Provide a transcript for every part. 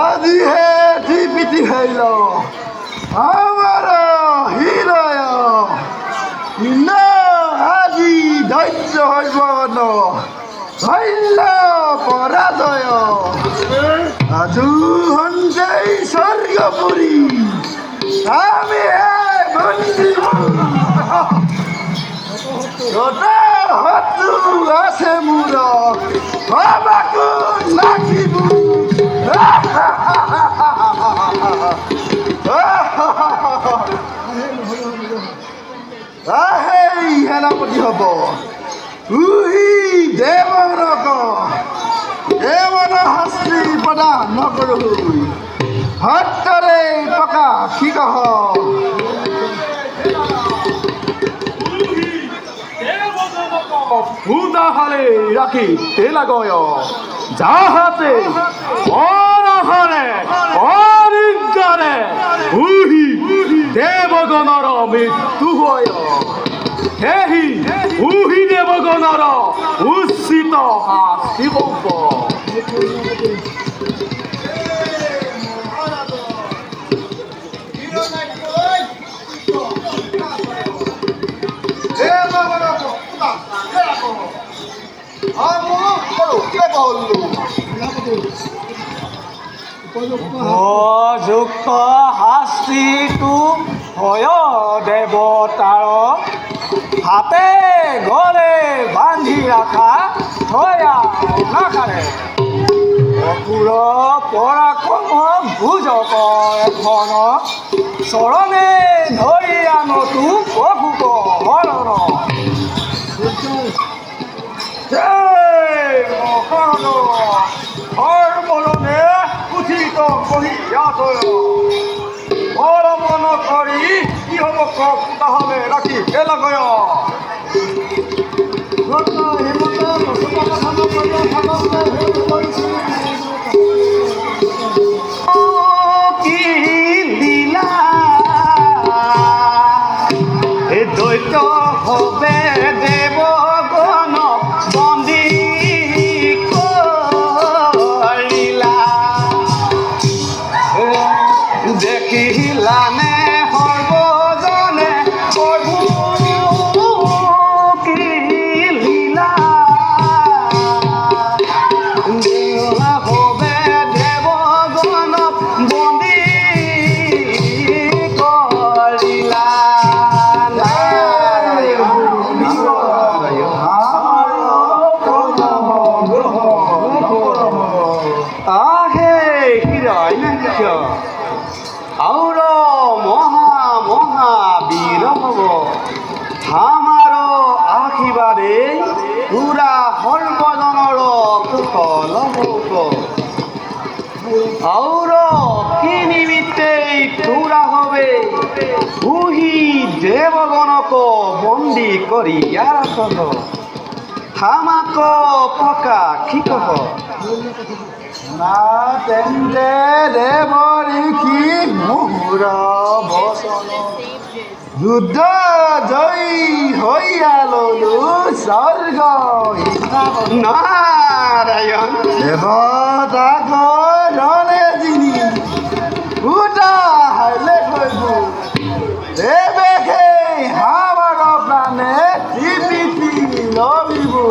আদি হে টিপিটি হইল। আমার হৃদয় ন আজি ধৈর্য হইব ন হইল পরাজয় আজু সঞ্জয় স্বর্গপুরী আমি আছে মোৰ আমাকো লাগিব আহেই সেনাপতি হ'ব উহি দেৱনক দেৱন শাস্ত্ৰী প্ৰদান নকৰোঁ সত্যৰে টকা কি কহ ভূতাহারে রাখি তেলাগয় যাহাতে অনহরে অনিজ্ঞানে উহি, দেবগণর মৃত্যু হয়। সেহি উহি দেবগণর উচিত শাস্তি হব শাস্তিটো হয় দেৱতাৰ হাতে গলে বান্ধি ৰখা থয়া নাকাৰে অসুৰ পৰাক্ৰম ভুজক এখন চৰণে ধৰি উঠিত কহিয়াতয় পৰমন কৰি কি হ'ব কওক তাহলে ৰাখি এলাগয় কি আশীর্বাদে পুরা সর্বজনৰ কুশল হোক আউর কি নিমিত্তে তোরা হবে। উহি দেবগণক বন্দী করি ইয়ার হামাক পকা কি কহ না তেন্তে দেৱৰী কি মুহুৰ বচন। যুদ্ধ জয়ী হৈয়া ললো স্বৰ্গ নারায়ণ। দেৱতাক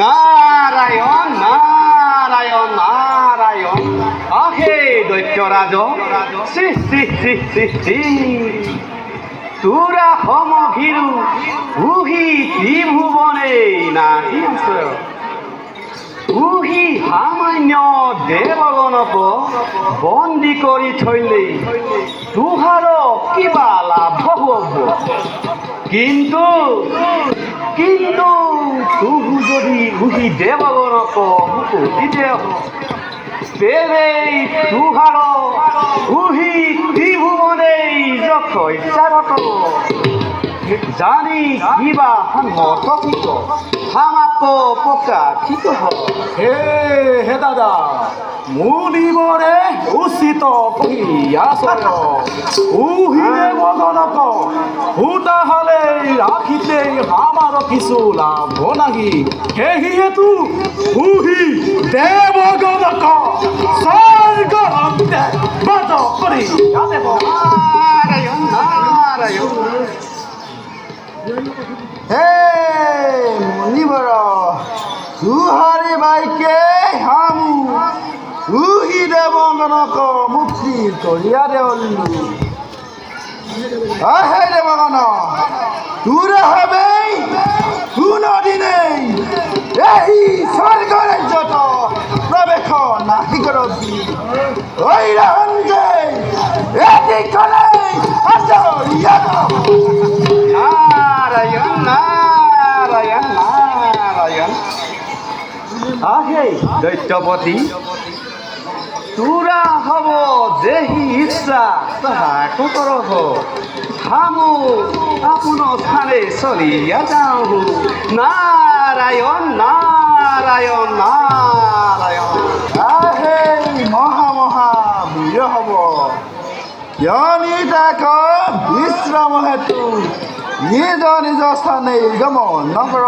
নারায়ণ নারায়ণ নারায়ণ। আহে দৈত্যরাজ। শ্রী শ্রী শ্রী শ্রী শ্রী তোরা সম ভীৰু উহি ত্ৰিভুৱনে নাহি আশ্ৰয় উহি সামান্য দেৱগণক বন্দী কৰি থৈলে তোহাৰ কিবা লাভ হ'ব কিন্তু কিন্তু তুহু যদি উহি দেৱগণক মুকুতি দেহ তেৰেই তুহাৰ উহি ত্ৰিভুৱনেই যথ ইচ্ছাৰত জানি কিবা সন্মত হামাকো পকা ঠিক হে হে দাদা মুনিবরে উচিত কহিয়াছয় উহিলে মগনক উতা হলে রাখিতে আমার কিছু লাভ নাহি। সেই হেতু উহি দেবগণক স্বর্গ হত্যা বাদ নারায়ণ হে মুনিবর তুহারি বাইকে উহি দেবগণক মুক্তি করিয়া দেউলু। হে দেবগণ তুরে হবে কোনদিনেই এই স্বর্গ রাজ্যত প্রবেশ নাহি করবি। ওই রহঞ্জে এটি কলে আজরিয়া নারায়ণ নারায়ণ নারায়ণ। আহে দৈত্যপতি তোরা হব দেহি ইচ্ছা তাহাকো করহ হামু, আপোন স্থানে চলিয়া যাওঁ। নারায়ণ নারায়ণ নারায়ণ। আহে মহা মহা বীর হব জনিতাক বিশ্ৰাম হেতু। নিজ নিজ স্থানে গমন নকৰ